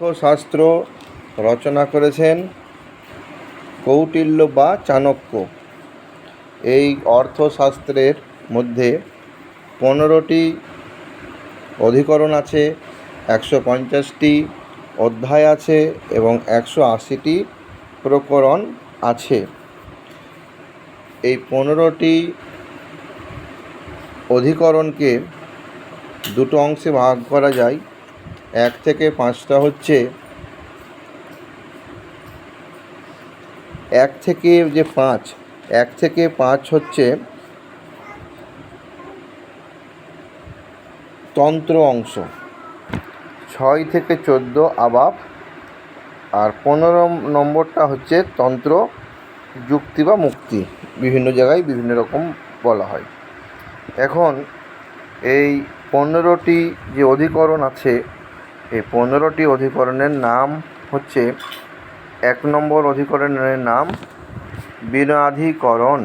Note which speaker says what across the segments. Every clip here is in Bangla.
Speaker 1: অর্থশাস্ত্র রচনা করেছেন কৌটিল্য বা চাণক্য। এই অর্থশাস্ত্রের মধ্যে পনেরোটি অধিকরণ আছে, একশো পঞ্চাশটি অধ্যায় আছে এবং একশো আশিটি প্রকরণ আছে। এই পনেরোটি অধিকরণকে দুটো অংশে ভাগ করা যায়। এক থেকে পাঁচটা হচ্ছে এক থেকে যে পাঁচ, এক থেকে পাঁচ হচ্ছে তন্ত্র অংশ। ছয় থেকে চোদ্দ আবাব, আর পনেরো নম্বরটা হচ্ছে তন্ত্র, যুক্তি বা মুক্তি। বিভিন্ন জায়গায় বিভিন্ন রকম বলা হয়। এখন এই পনেরোটি যে অধিকরণ আছে এই পনেরোটি অধিকরণের নাম হচ্ছে এক নম্বর অধিকরণের নাম বিনাধিকরণ।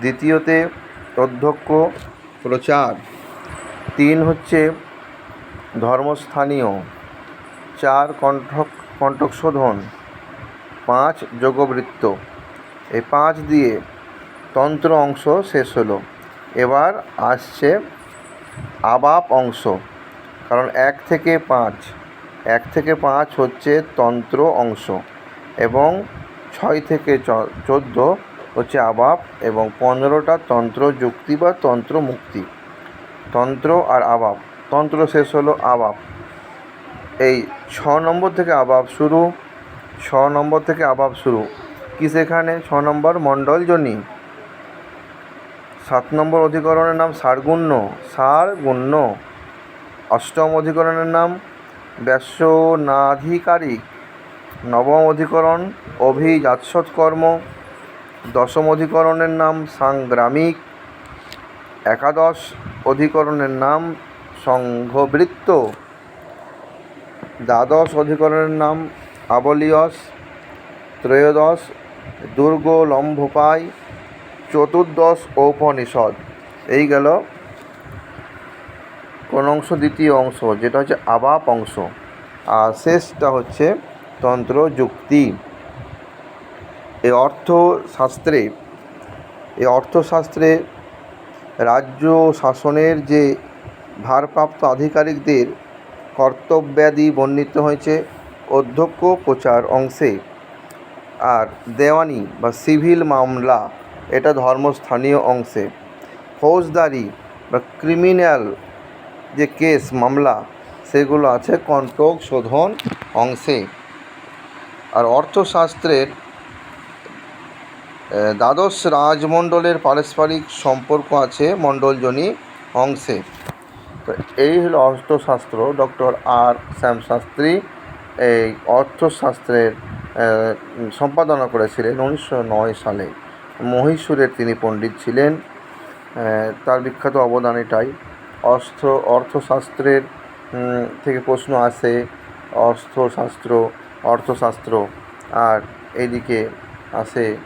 Speaker 1: দ্বিতীয়তে অধ্যক্ষ প্রচার। তিন হচ্ছে ধর্মস্থানীয়। চার কণ্ঠক কণ্ঠশোধন পাঁচ যোগবৃত্ত। এই পাঁচ দিয়ে তন্ত্র অংশ শেষ হলো। এবার আসছে আবাপ অংশ। কারণ এক থেকে পাঁচ, এক থেকে পাঁচ হচ্ছে তন্ত্র অংশ এবং ছয় থেকে চোদ্দ হচ্ছে আবাপ এবং পনেরোটা তন্ত্র যুক্তি বা তন্ত্র মুক্তি। তন্ত্র আর আবাব, তন্ত্র শেষ হলো আবাব। এই ছ নম্বর থেকে আবাব শুরু, ছ নম্বর থেকে আবাব শুরু। কি সেখানে? ছ নম্বর মণ্ডলজনী সাত নম্বর অধিকরণের নাম সারগুণ্য সারগুণ্য। অষ্টম অধিকরণের নাম ব্যসনাধিকারিক নবম অধিকরণ অভিজাতসৎকর্ম। দশম অধিকরণের নাম সাংগ্রামিক। একাদশ অধিকরণের নাম সংঘবৃত্ত। দ্বাদশ অধিকরণের নাম আবলিয়স। ত্রয়োদশ দুর্গ লম্ভোপায় চতুর্দশ ঔপনিষদ। এই গেল কোন অংশ দ্বিতীয় অংশ, যেটা হচ্ছে আবাপ অংশ। আর শেষটা হচ্ছে তন্ত্র যুক্তি এই অর্থশাস্ত্রে এই অর্থশাস্ত্রে রাজ্য শাসনের যে ভারপ্রাপ্ত আধিকারিকদের কর্তব্যাদি বর্ণিত হয়েছে অধ্যক্ষ প্রচার অংশে। আর দেওয়ানি বা সিভিল মামলা, এটা ধর্মস্থানীয় অংশে। ফৌজদারি বা ক্রিমিনাল যে কেস, মামলা, সেগুলো আছে কণ্টক, শোধন, অংশে। আর অর্থশাস্ত্রের দ্বাদশ রাজমণ্ডলের পারস্পরিক সম্পর্ক আছে মণ্ডলজনী অংশে। তো এই হলো অর্থশাস্ত্র, ডক্টর আর শ্যামশাস্ত্রী এই অর্থশাস্ত্রের সম্পাদনা করেছিলেন উনিশশো নয় সালে। মহীশূরের তিনি পণ্ডিত ছিলেন তার বিখ্যাত অবদান এটাই। অর্থ অর্থশাস্ত্রের থেকে প্রশ্ন আসে, অর্থশাস্ত্র অর্থশাস্ত্র। আর এইদিকে আসে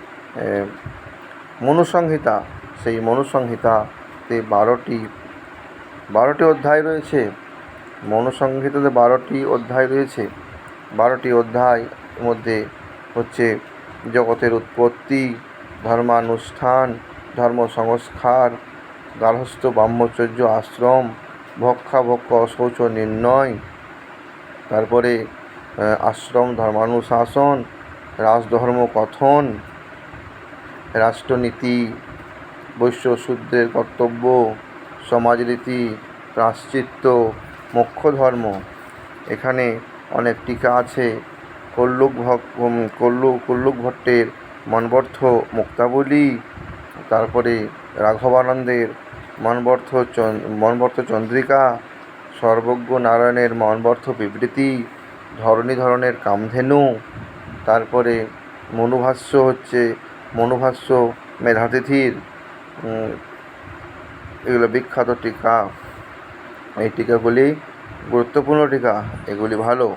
Speaker 1: মনুসংহিতা। সেই মনুসংহিতাতে বারোটি বারোটি অধ্যায় রয়েছে। মনুসংহিতাতে বারোটি অধ্যায় রয়েছে। বারোটি অধ্যায় মধ্যে হচ্ছে জগতের উৎপত্তি, ধর্মানুষ্ঠান ধর্ম সংস্কার গার্হস্থ্য, ব্রহ্মচর্য, আশ্রম ভক্ষাভক্ষ শৌচ নির্ণয়। তারপরে আশ্রম, ধর্মানুশাসন, রাজধর্ম কথন, রাষ্ট্রনীতি, বৈশ্য শূদ্রের কর্তব্য, সমাজরীতি, প্রাশ্চিত্য মোক্ষ ধর্ম এখানে অনেক টিকা আছে। কল্লুক কল্লু, কল্লুক ভট্টের মনবর্থ মুক্তাবলী তারপরে রাঘবানন্দের মনবর্থ মনবর্থ চন্দ্রিকা, সর্বজ্ঞ নারায়ণের মনবর্থ বিবৃতি, ধরণী ধরনের কামধেনু, তারপরে মনুভাষ্য হচ্ছে মনুভাষ্য মেধাতিথির এগুলো বিখ্যাত টিকা। এই টিকাগুলি গুরুত্বপূর্ণ টিকা, এগুলি ভালো।